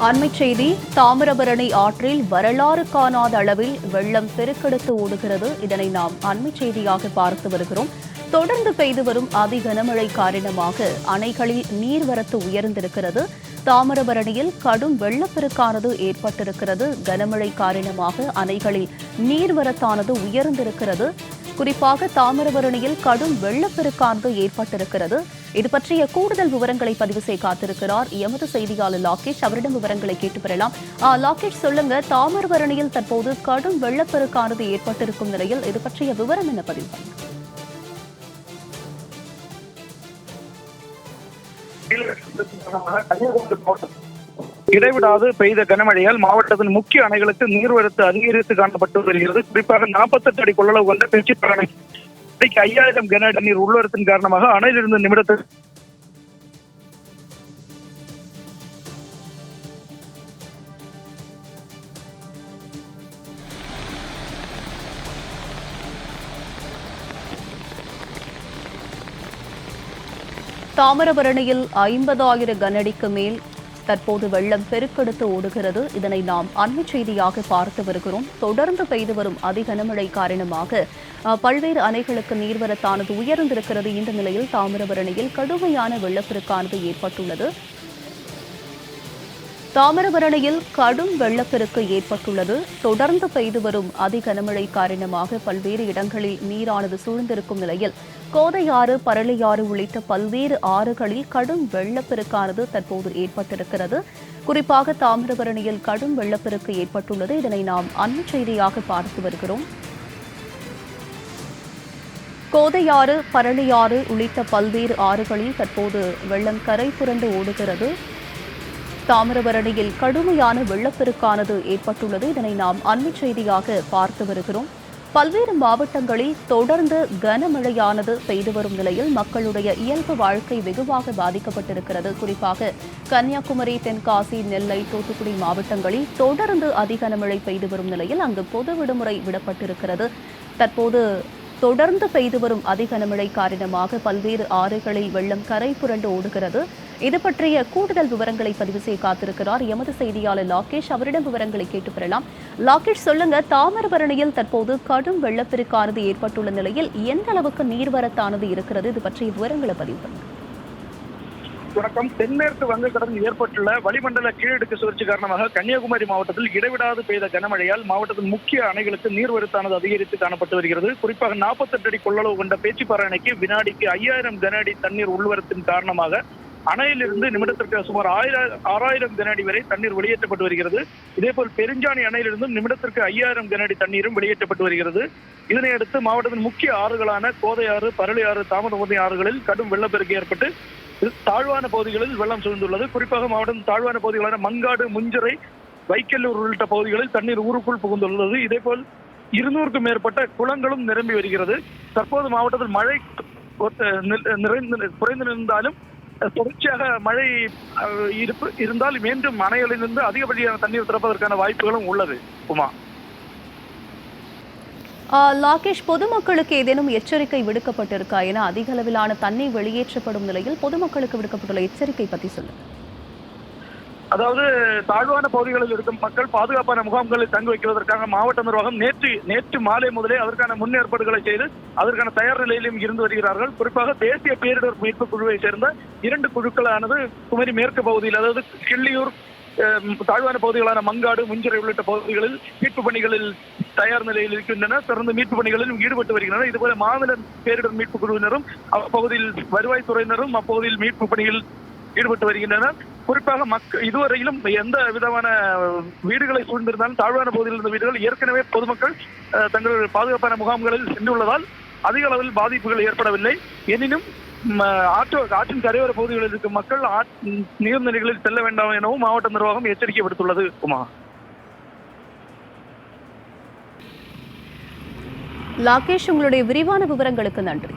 அண்மை செய்தி தாமிரபரணி ஆற்றில் வரலாறு காணாத அளவில் வெள்ளம் பெருக்கெடுத்து ஓடுகிறது. இதனை நாம் அண்மை செய்தியாக பார்த்து வருகிறோம். தொடர்ந்து பெய்து வரும் அதி கனமழை காரணமாக அணைகளில் நீர்வரத்து உயர்ந்திருக்கிறது. தாமிரபரணியில் கடும் வெள்ளப்பெருக்கானது ஏற்பட்டிருக்கிறது. கனமழை காரணமாக அணைகளில் நீர்வரத்தானது உயர்ந்திருக்கிறது. குறிப்பாக தாமிரபரணியில் கடும் வெள்ளப்பெருக்கானது ஏற்பட்டிருக்கிறது. இது பற்றிய கூடுதல் விவரங்களை பதிவு செய்ய காத்திருக்கிறார். எமது செய்தியாளர் லாகேஷ். அவரிடம் விவரங்களை கேட்டு பெறலாம். லாகேஷ் சொல்லுங்க. தாமிரபரணியில் தற்போது கடும் வெள்ளப்பெருக்கானது ஏற்பட்டிருக்கும் நிலையில் இது பற்றிய விவரம் என்ன பதிவு? பண்ணுங்க இடைவிடாது பெய்த கனமழையால் மாவட்டத்தின் முக்கிய அணைகளுக்கு நீர்வரத்து அதிகரித்து காணப்பட்டு வருகிறது. குறிப்பாக நாற்பத்தெட்டு அடி கொள்ளளவு கொண்ட பெருச்சிப்பாறை அணை இன்றைக்கு ஐயாயிரம் கன அடி நீர் உள்வரத்தின் காரணமாக அணையிலிருந்து நிமிடத்தில் தாமிரபரணியில் ஐம்பதாயிரம் கனடிக்கு மேல் தற்போது வெள்ளம் பெருக்கெடுத்து ஓடுகிறது. இதனை நாம் அண்மை செய்தியாக பார்த்து வருகிறோம். தொடர்ந்து பெய்து வரும் அதிகனமழை காரணமாக பல்வேறு அணைகளுக்கு நீர்வரத்தானது உயர்ந்திருக்கிறது. இந்த நிலையில் தாமிரபரணியில் கடுமையான வெள்ளப்பெருக்கானது ஏற்பட்டுள்ளது. தாமிரபரணியில் கடும் வெள்ளப்பெருக்கு ஏற்பட்டுள்ளது. தொடர்ந்து பெய்து வரும் அதிகனமழை காரணமாக பல்வேறு இடங்களில் நீரானது சூழ்ந்திருக்கும் நிலையில் கோதையாறு பரளியாறு உள்ளிட்ட பல்வேறு ஆறுகளில் கடும் வெள்ளப்பெருக்கானது தற்போது ஏற்பட்டிருக்கிறது. குறிப்பாக தாமிரபரணியில் கடும் வெள்ளப்பெருக்கு ஏற்பட்டுள்ளது. இதனை நாம் அண்மை செய்தியாக பார்த்து வருகிறோம். கோதையாறு பரளியாறு உள்ளிட்ட பல்வேறு ஆறுகளில் தற்போது வெள்ளம் கரை புரண்டு ஓடுகிறது. தாமிரபரணியில் கடுமையான வெள்ளப்பெருக்கானது ஏற்பட்டுள்ளது. இதனை நாம் அண்மை செய்தியாக பார்த்து வருகிறோம். பல்வேறு மாவட்டங்களில் தொடர்ந்து கனமழையானது பெய்து வரும் நிலையில் மக்களுடைய இயல்பு வாழ்க்கை வெகுவாக பாதிக்கப்பட்டிருக்கிறது. குறிப்பாக கன்னியாகுமரி தென்காசி நெல்லை தூத்துக்குடி மாவட்டங்களில் தொடர்ந்து அதிக கனமழை பெய்து வரும் நிலையில் அங்கு பொது விடுமுறை விடப்பட்டிருக்கிறது. தற்போது தொடர்ந்து பெய்து வரும் அதிகனமழை காரணமாக பல்வேறு ஆறுகளில் வெள்ளம் கரை புரண்டு ஓடுகிறது. இது பற்றிய கூடுதல் விவரங்களை பதிவு செய்ய காத்திருக்கிறார் எமது செய்தியாளர் லாகேஷ். அவரிடம் விவரங்களை கேட்டு பெறலாம். லாகேஷ் சொல்லுங்க தாமிரபரணியில் தற்போது கடும் வெள்ளப்பெருக்கானது ஏற்பட்டுள்ள நிலையில் எந்த அளவுக்கு நீர்வரத்தானது இருக்கிறது? இது பற்றிய விவரங்களை பதிவு பண்ணுங்க. வணக்கம். தென்மேற்கு வங்கக்கடலில் ஏற்பட்டுள்ள வளிமண்டல கீழடுக்கு சுழற்சி காரணமாக கன்னியாகுமரி மாவட்டத்தில் இடைவிடாது பெய்த கனமழையால் மாவட்டத்தின் முக்கிய அணைகளுக்கு நீர்வரத்தானது அதிகரித்து காணப்பட்டு வருகிறது. குறிப்பாக நாற்பத்தெட்டு அடி கொள்ளளவு கொண்ட பேச்சுப்பாறை அணைக்கு வினாடிக்கு ஐயாயிரம் கன அடி தண்ணீர் உள்வரத்தின் காரணமாக அணையிலிருந்து நிமிடத்திற்கு சுமார் ஆயிரம் ஆறாயிரம் கனஅடி வரை தண்ணீர் வெளியேற்றப்பட்டு வருகிறது. இதேபோல் பெருஞ்சாணி அணையிலிருந்தும் நிமிடத்திற்கு ஐயாயிரம் கனஅடி தண்ணீரும் வெளியேற்றப்பட்டு வருகிறது. இதனையடுத்து மாவட்டத்தின் முக்கிய ஆறுகளான கோதையாறு பரளியாறு தாமிரபரணி ஆறுகளில் கடும் வெள்ளப்பெருக்கு ஏற்பட்டு தாழ்வான பகுதிகளில் வெள்ளம் சூழ்ந்துள்ளது. குறிப்பாக மாவட்டம் தாழ்வான பகுதிகளான மங்காடு முஞ்சிறை வைக்கல்லூர் உள்ளிட்ட பகுதிகளில் தண்ணீர் ஊருக்குள் புகுந்துள்ளது. இதேபோல் இருநூறுக்கும் மேற்பட்ட குளங்களும் நிரம்பி வருகிறது. தற்போது மாவட்டத்தில் மழை நிறைந்து குறைந்து நின்றாலும் தொடர்ச்சியாக மழை இருப்பு இருந்தால் மீண்டும் அணைகளிலிருந்து அதிகப்படியான தண்ணீர் திறப்பதற்கான வாய்ப்புகளும் உள்ளது உமா. லாகேஷ் பொதுமக்களுக்கு ஏதேனும் எச்சரிக்கை விடுக்கப்பட்டிருக்கா? என அதிக அளவிலான தண்ணீர் வெளியேற்றப்படும் நிலையில் பொதுமக்களுக்கு விடுக்கப்பட்டுள்ள எச்சரிக்கை பற்றி சொல்லுங்க. அதாவது தாழ்வான பகுதிகளில் இருக்கும் மக்கள் பாதுகாப்பான முகாம்களில் தங்க வைக்கிறதற்காக மாவட்ட நிர்வாகம் நேற்று நேற்று மாலை முதலே அதற்கான முன்னேற்பாடுகளை செய்து அதற்கான தயார் நிலையிலும் இருந்து வருகிறார்கள். குறிப்பாக தேசிய பேரிடர் மீட்பு குழுவை சேர்ந்த இரண்டு குழுக்களானது குமரி மேற்கு பகுதியில் அதாவது கிள்ளியூர் தாழ்வான பகுதிகளான மங்காடு முஞ்சிறை உள்ளிட்ட பகுதிகளில் மீட்பு பணிகளில் தயார் நிலையில் இருக்கின்றன தொடர்ந்து மீட்பு பணிகளிலும் ஈடுபட்டு வருகின்றனர். இதுபோல மாநில பேரிடர் மீட்பு குழுவினரும் அப்பகுதியில் வருவாய்த்துறையினரும் அப்பகுதியில் மீட்பு பணியில் ஈடுபட்டு வருகின்றனர் குறிப்பாக மக்கள் இதுவரையிலும் எந்த விதமான வீடுகளை சூழ்ந்திருந்தாலும் தாழ்வான பகுதியில் இருந்த வீடுகள் ஏற்கனவே பொதுமக்கள் அஹ், தங்கள் பாதுகாப்பான முகாம்களில் சென்றுள்ளதால் அதிக அளவில் பாதிப்புகள் ஏற்படவில்லை. எனினும் ஆற்று ஆற்றின் கரையோர பகுதிகளில் இருக்கும் மக்கள் நீர்நிலைகளில் செல்ல வேண்டாம் எனவும் மாவட்ட நிர்வாகம் எச்சரிக்கை விடுத்துள்ளது உமா. லாகேஷ் உங்களுடைய விரிவான விவரங்களுக்கு நன்றி.